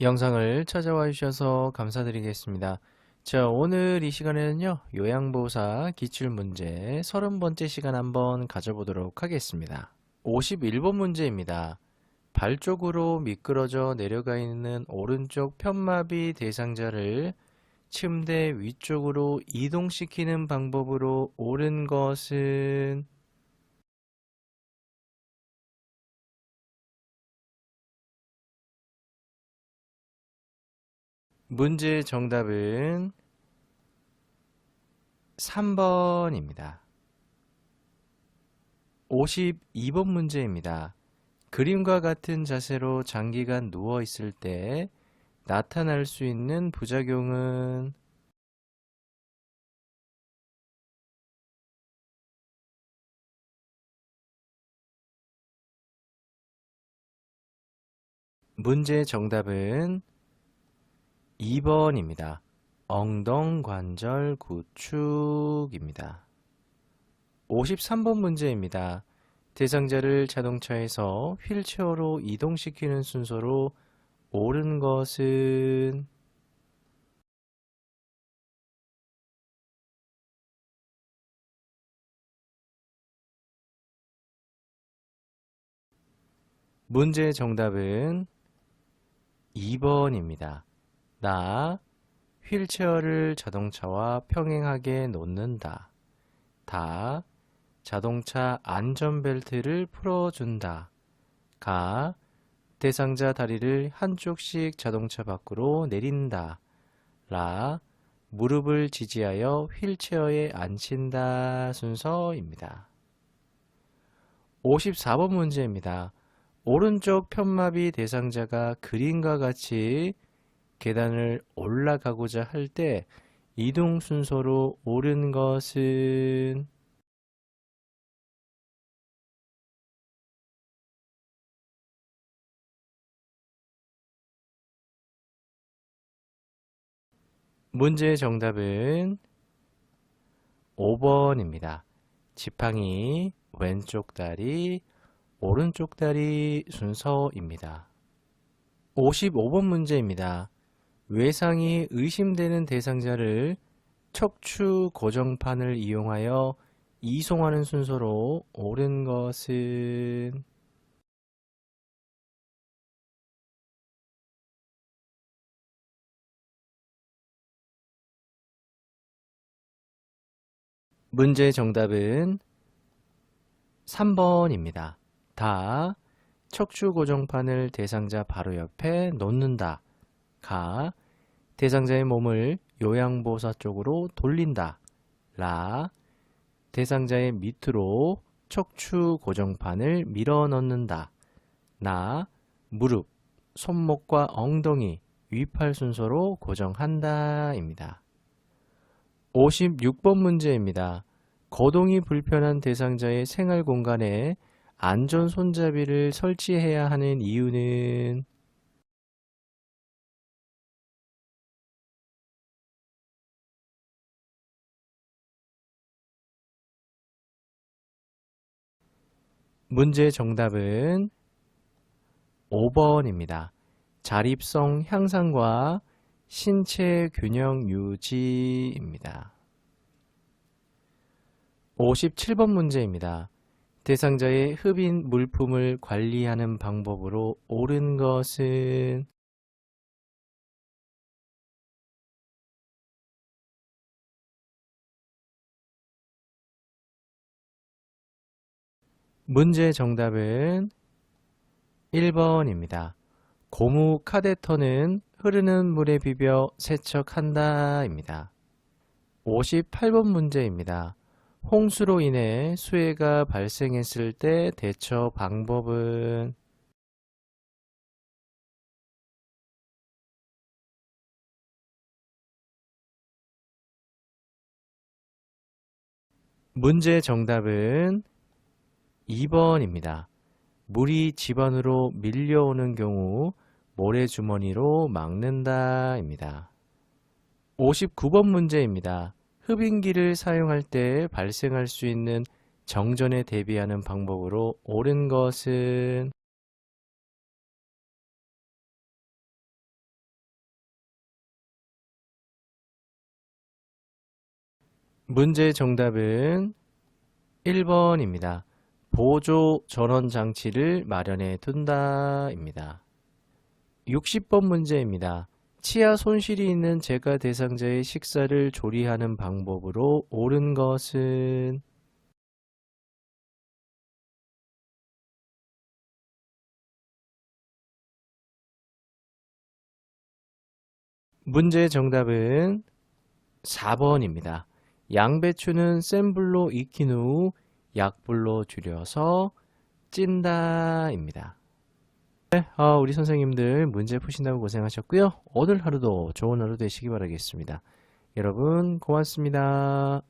영상을 찾아와 주셔서 감사드리겠습니다. 자, 오늘 이 시간에는요, 요양보사 기출문제 30번째 시간 한번 가져보도록 하겠습니다. 51번 문제입니다. 발 쪽으로 미끄러져 내려가 있는 오른쪽 편마비 대상자를 침대 위쪽으로 이동시키는 방법으로 옳은 것은 문제 정답은 3번입니다. 52번 문제입니다. 그림과 같은 자세로 장기간 누워 있을 때 나타날 수 있는 부작용은 문제 정답은 2번입니다. 엉덩관절 구축입니다. 53번 문제입니다. 대상자를 자동차에서 휠체어로 이동시키는 순서로 옳은 것은 문제 정답은 2번입니다. 나 휠체어를 자동차와 평행하게 놓는다. 다 자동차 안전벨트를 풀어준다. 가 대상자 다리를 한쪽씩 자동차 밖으로 내린다. 라 무릎을 지지하여 휠체어에 앉힌다 순서입니다. 54번 문제입니다. 오른쪽 편마비 대상자가 그림과 같이 계단을 올라가고자 할 때 이동 순서로 옳은 것은 문제의 정답은 5번입니다. 지팡이 왼쪽 다리, 오른쪽 다리 순서입니다. 55번 문제입니다. 외상이 의심되는 대상자를 척추 고정판을 이용하여 이송하는 순서로 옳은 것은 문제 정답은 3번입니다. 다 척추 고정판을 대상자 바로 옆에 놓는다. 가 대상자의 몸을 요양보사 쪽으로 돌린다. 라 대상자의 밑으로 척추 고정판을 밀어 넣는다. 나 무릎, 손목과 엉덩이, 위팔 순서로 고정한다. 입니다. 56번 문제입니다. 거동이 불편한 대상자의 생활 공간에 안전 손잡이를 설치해야 하는 이유는 문제 정답은 5번입니다. 자립성 향상과 신체 균형 유지입니다. 57번 문제입니다. 대상자의 흡인 물품을 관리하는 방법으로 옳은 것은 문제 정답은 1번입니다. 고무 카데터는 흐르는 물에 비벼 세척한다 입니다. 58번 문제입니다. 홍수로 인해 수해가 발생했을 때 대처 방법은 문제 정답은 2번입니다. 물이 집안으로 밀려오는 경우 모래주머니로 막는다입니다. 59번 문제입니다. 흡인기를 사용할 때 발생할 수 있는 정전에 대비하는 방법으로 옳은 것은 문제의 정답은 1번입니다. 보조 전원 장치를 마련해 둔다 입니다. 60번 문제입니다. 치아 손실이 있는 재가 대상자의 식사를 조리하는 방법으로 옳은 것은 문제 정답은 4번입니다. 양배추는 센 불로 익힌 후 약불로 줄여서 찐다입니다. 네, 어, 우리 선생님들 문제 푸신다고 고생하셨고요. 오늘 하루도 좋은 하루 되시기 바라겠습니다. 여러분 고맙습니다.